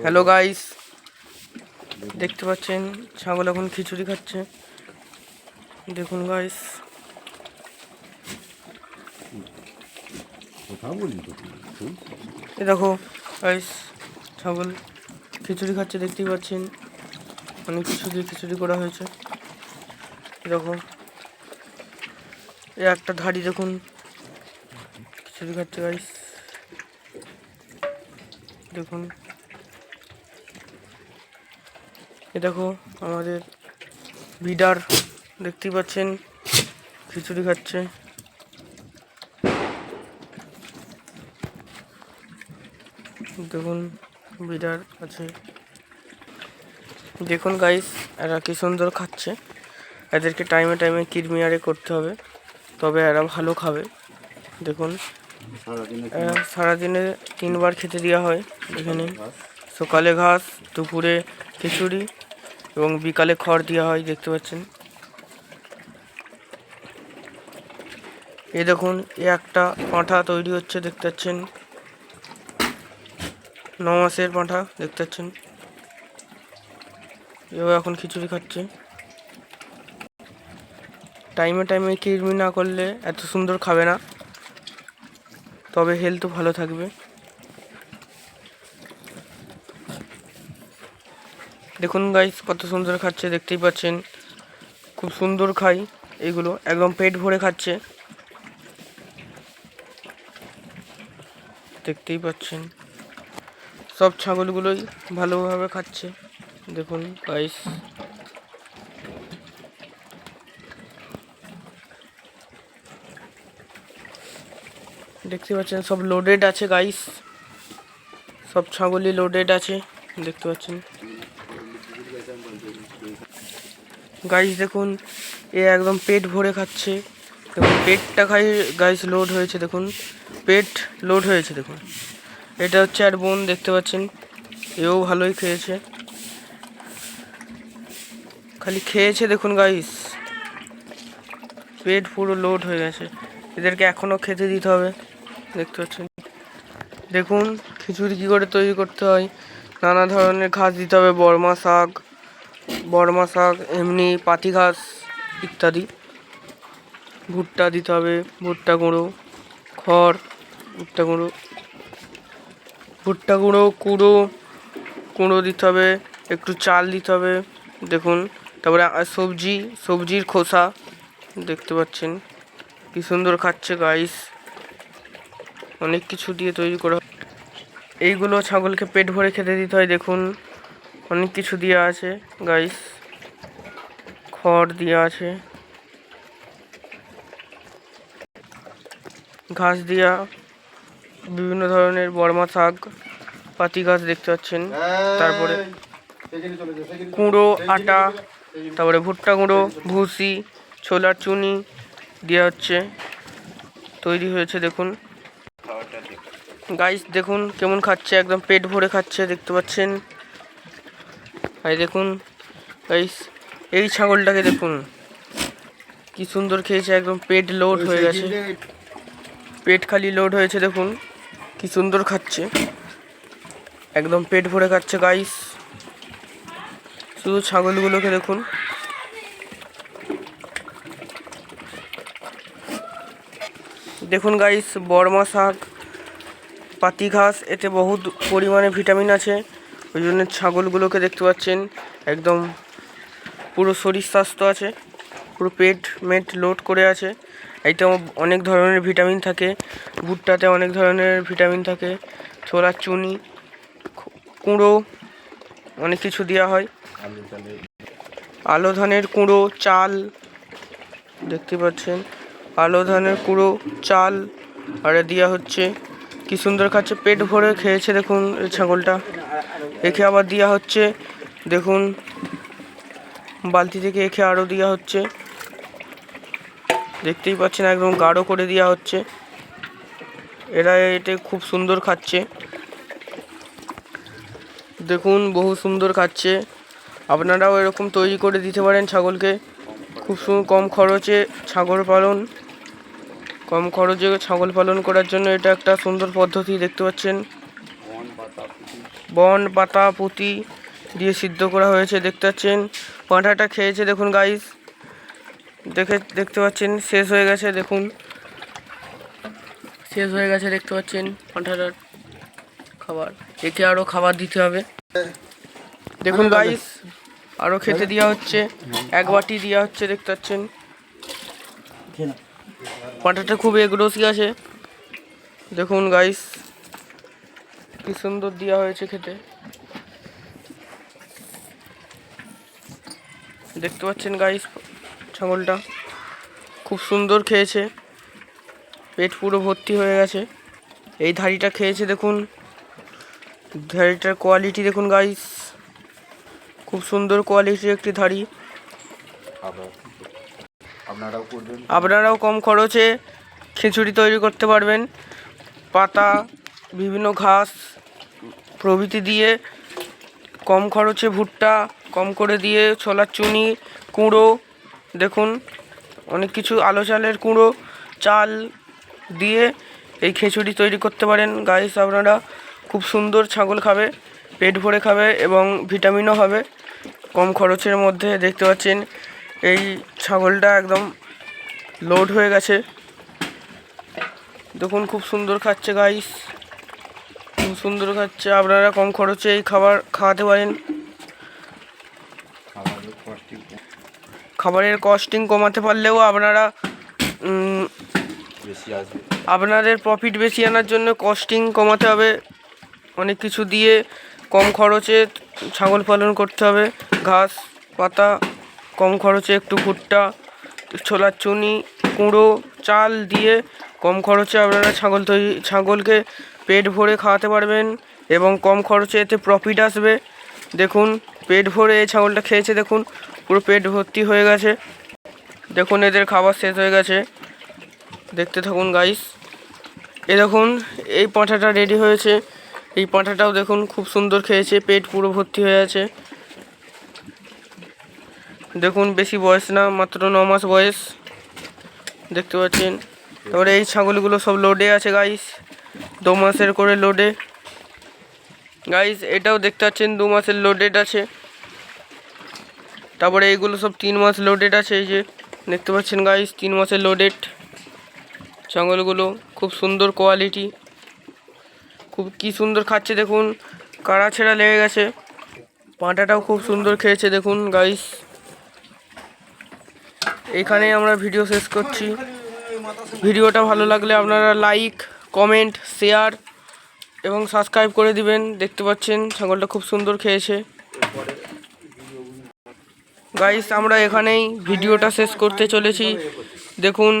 Hello guys দেখতে পাচ্ছেন ছাগল এখন খিচুড়ি খাচ্ছে। দেখুন গাইস এ দেখো গাইস ছাগল খিচুড়ি খাচ্ছে দেখতেই পাচ্ছেন। অনেক কিছু দিয়ে খিচুড়ি করা হয়েছে। দেখো এ একটা ধাড়ি দেখুন। খিচুড়ি খাচ্ছে গাইস দেখুন। এ দেখো, আমাদের ভিডার দেখতেই পাচ্ছেন, খিচুড়ি খাচ্ছে। দেখুন, বিড়ার আছে। দেখুন গাইস এরা কি সুন্দর খাচ্ছে। এদেরকে টাইমে টাইমে কিরমিয়ারে করতে হবে, তবে এরা ভালো খাবে। দেখুন সারাদিনে তিনবার খেতে দেওয়া হয় এখানে। সকালে ঘাস, দুপুরে খিচুড়ি এবং বিকালে খড় দেওয়া হয়, দেখতে পাচ্ছেন। এই দেখুন, এ একটা পাঁঠা তৈরি হচ্ছে, দেখতে পাচ্ছেন। ন মাসের পাঁঠা, দেখতে পাচ্ছেন। এও এখন খিচুড়ি খাচ্ছে। টাইমে টাইমে কিরমি না করলে এত সুন্দর খাবে না। তবে হেলথ ভালো থাকবে। দেখুন গাইস কত সুন্দর খাচ্ছে, দেখতেই পাচ্ছেন। খুব সুন্দর খাই এগুলো, একদম পেট ভরে খাচ্ছে। দেখতেই পাচ্ছেন। সব ছাগলগুলোই ভালোভাবে খাচ্ছে। দেখুন গাইস দেখতে পাচ্ছেন, সব লোডেড আছে গাইস সব ছাগলই লোডেড আছে, দেখতে পাচ্ছেন। গাইস দেখুন, এ একদম পেট ভরে খাচ্ছে। দেখুন, পেটটা খাই গাইস লোড হয়েছে, দেখুন। পেট লোড হয়েছে, দেখুন। এটা হচ্ছে আর বোন, দেখতে পাচ্ছেন। এও ভালোই খেয়েছে। খালি খেয়েছে, দেখুন গাইস পেট পুরো লোড হয়ে গেছে। এদেরকে এখনও খেতে দিতে হবে, দেখতে পাচ্ছেন। দেখুন, খিচুড়ি কী করে তৈরি করতে হয়। নানা ধরনের ঘাস দিতে হবে বর্মা শাক। বর্মা শাক, এমনি পাতি ঘাস ইত্যাদি। ভুট্টা দিতে হবে, ভুট্টা গুঁড়ো, খড়, ভুট্টা গুঁড়ো। ভুট্টা গুঁড়ো, কুড়ো, কুঁড়ো দিতে হবে, একটু চাল দিতে হবে, দেখুন। তারপরে সবজি, সবজির খোসা, দেখতে পাচ্ছেন। কি সুন্দর খাচ্ছে গাইস অনেক কিছু দিয়ে তৈরি করা। এইগুলো ছাগলকে পেট ভরে খেতে দিতে হয়, দেখুন। অনেক কিছু দেওয়া আছে গাইস খড় দেওয়া আছে। ঘাস দেওয়া বিভিন্ন ধরনের বর্মা শাক পাতি গাছ দেখতে পাচ্ছেন। তারপরে কুঁড়ো আটা তারপরে ভুট্টা গুঁড়ো ভুসি ছোলার চুনি দেওয়া হচ্ছে। তৈরি হয়েছে দেখুন। গাইস দেখুন কেমন খাচ্ছে একদম পেট ভরে খাচ্ছে দেখতে পাচ্ছেন। এই দেখুন গাইস এই ছাগলটাকে দেখুন। কি সুন্দর খেয়েছে একদম পেট লোড হয়ে গেছে। পেট খালি লোড হয়েছে দেখুন কি সুন্দর খাচ্ছে। একদম পেট ভরে খাচ্ছে গাইস শুধু ছাগলগুলোকে দেখুন। দেখুন গাইস বর্মা শাক পাতি ঘাস এতে বহুত পরিমাণে ভিটামিন আছে। ওই জন্য ছাগলগুলোকে দেখতে পাচ্ছেন, একদম পুরো শরীর স্বাস্থ্য আছে, পুরো পেট মেট লোড করে আছে। এইটা অনেক ধরনের ভিটামিন থাকে, ভুট্টাতে অনেক ধরনের ভিটামিন থাকে ছোলার চুনি কুঁড়ো, অনেক কিছু দেওয়া হয়। আলো ধানের কুঁড়ো, চাল, দেখতে পাচ্ছেন আলো ধানের কুঁড়ো, চাল, আর দেওয়া হচ্ছে। কি সুন্দর খাচ্ছে, পেট ভরে খেয়েছে দেখুন এই ছাগলটা। একে আবার দেওয়া হচ্ছে, দেখুন, বালতি থেকে একে আরও দেওয়া হচ্ছে। দেখতেই পাচ্ছেন একদম গাঢ় করে দেওয়া হচ্ছে। এরা এটা খুব সুন্দর খাচ্ছে। দেখুন, বহু সুন্দর খাচ্ছে। আপনারাও এরকম তৈরি করে দিতে পারেন ছাগলকে। খুব কম খরচে ছাগল পালন। কম খরচে ছাগল পালন করার জন্য এটা একটা সুন্দর পদ্ধতি দেখতে পাচ্ছেন। বন পাতা পুঁতি দিয়ে সিদ্ধ করা হয়েছে দেখতে পাচ্ছেন। পাঁঠাটা খেয়েছে দেখুন গাইস দেখে দেখতে পাচ্ছেন শেষ হয়ে গেছে দেখুন। শেষ হয়ে গেছে দেখতে পাচ্ছেন পাঁঠাটার খাবার। একে আরও খাবার দিতে হবে। দেখুন গাইস আরও খেতে দেওয়া হচ্ছে। এক বাটি দেওয়া হচ্ছে দেখতে পাচ্ছেন। পাঁঠাটা খুব এগরোসি আছে দেখুন গাইস কি সুন্দর দেওয়া হয়েছে খেতে। দেখতে পাচ্ছেন গাইস ছাগলটা খুব সুন্দর খেয়েছে। পেট পুরো ভর্তি হয়ে গেছে। এই ধাড়িটা খেয়েছে, দেখুন। ধাড়িটার কোয়ালিটি দেখুন গাইস খুব সুন্দর কোয়ালিটির একটি ধাড়ি। আপনারাও কম খরচে খিচুড়ি তৈরি করতে পারবেন। পাতা, বিভিন্ন ঘাস, প্রভৃতি দিয়ে কম খরচে ভুট্টা, কম করে দিয়ে ছোলার চুনি, কুঁড়ো, দেখুন, অনেক কিছু আলো চালের কুঁড়ো, চাল দিয়ে এই খিচুড়ি তৈরি করতে পারেন। গাইস আপনারা খুব সুন্দর ছাগল খাবে, পেট ভরে খাবে এবং ভিটামিনও হবে। কম খরচের মধ্যে দেখতে পাচ্ছেন এই ছাগলটা একদম লোড হয়ে গেছে। দেখুন খুব সুন্দর খাচ্ছে গাইস খুব সুন্দর খাচ্ছে। আপনারা কম খরচে এই খাবার খাওয়াতে পারেন। খাবারের কস্টিং কমাতে পারলেও আপনারা আপনাদের প্রফিট বেশি আনার জন্য কস্টিং কমাতে হবে। অনেক কিছু দিয়ে কম খরচে ছাগল পালন করতে হবে। ঘাস পাতা কম খরচে একটু ভুট্টা, ছোলার চুনি, কুঁড়ো, চাল দিয়ে কম খরচে আপনারা ছাগল তৈরি, ছাগলকে পেট ভরে খাওয়াতে পারবেন এবং কম খরচে এতে প্রফিট আসবে। দেখুন, পেট ভরে এই ছাগলটা খেয়েছে, দেখুন, পুরো পেট ভর্তি হয়ে গেছে। দেখুন, এদের খাবার শেষ হয়ে গেছে। দেখতে থাকুন গাইস এ দেখুন, এই পাঁঠাটা রেডি হয়েছে। এই পাঁঠাটাও দেখুন, খুব সুন্দর খেয়েছে, পেট পুরো ভর্তি হয়ে আছে। দেখুন, বেশি বয়স না, মাত্র ন মাস বয়স। দেখতে পাচ্ছেন। তারপরে এই ছাগলগুলো সব লোডে আছে গাইস দু মাসের করে লোডে গাইস এটাও দেখতে পাচ্ছেন, দু মাসের লোডেড আছে। তারপরে এইগুলো সব তিন মাস লোডেড আছে, এই যে দেখতে পাচ্ছেন গাইস তিন মাসের লোডেড ছাগলগুলো। খুব সুন্দর কোয়ালিটি খুব কি সুন্দর খাচ্ছে, দেখুন। কাড়া ছেঁড়া লেগে গেছে। পাঁটাটাও খুব সুন্দর খেয়েছে, দেখুন গাইস এখানে আমরা ভিডিও শেষ করছি। ভিডিওটা ভালো লাগলে আপনারা লাইক কমেন্ট শেয়ার এবং সাবস্ক্রাইব করে দিবেন। দেখতে পাচ্ছেন, ছাগলটা খুব সুন্দর খেয়েছে। গাইস আমরা এখানেই ভিডিওটা শেষ করতে চলেছি। দেখুন